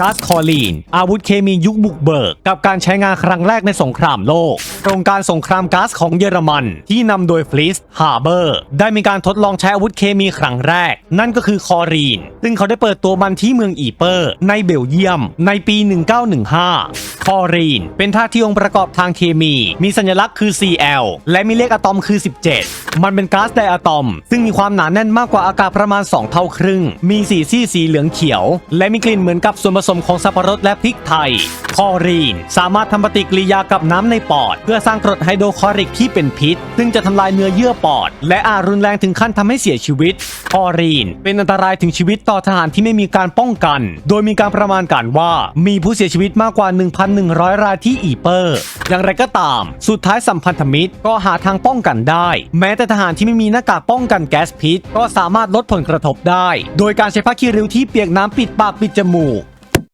ก๊าซคอลีน อาวุธเคมียุคบุกเบิก กับการใช้งานครั้งแรกในสงครามโลก โครงการสงครามก๊าซของเยอรมัน ที่นำโดยฟลิสฮาร์เบอร์ได้มีการทดลองใช้อาวุธเคมีครั้งแรก นั่นก็คือคอรีน ซึ่งเขาได้เปิดตัวมันที่เมืองอีเปอร์ ในเบลเยียม ในปี 1915 คอรีน เป็นธาตุที่องค์ประกอบทางเคมี มีสัญลักษณ์คือ Cl และมีเลขอะตอมคือ 17 มันเป็นก๊าซไดอะตอม ซึ่งมีความหนาแน่นมากกว่าอากาศประมาณ 2 เท่าครึ่ง มีสีซีสีเหลืองเขียว และมีกลิ่นเหมือนกับส่วนผสมของสับปะรดและพริกไทย คอรีน สามารถทำปฏิกิริยากับน้ำในปอดเพื่อสร้างกรดไฮโดรคอริกที่เป็นพิษ ซึ่งจะทำลายเนื้อเยื่อปอด และอาจรุนแรงถึงขั้นทำให้เสียชีวิตคอรีน เป็นอันตรายถึงชีวิตต่อทหารที่ไม่มีการป้องกัน โดยมีการประมาณการว่ามีผู้เสียชีวิตมากกว่า 1,100 รายที่อีเปอร์ อย่างไรก็ตาม สุดท้ายสัมพันธมิตรก็หาทางป้องกันได้ แม้แต่ทหารที่ไม่มีหน้ากากป้องกันแก๊สพิษ ก็สามารถลดผลกระทบได้ โดยการใช้ผ้าคีริ้วที่เปียกน้ำปิดปากปิดจมูก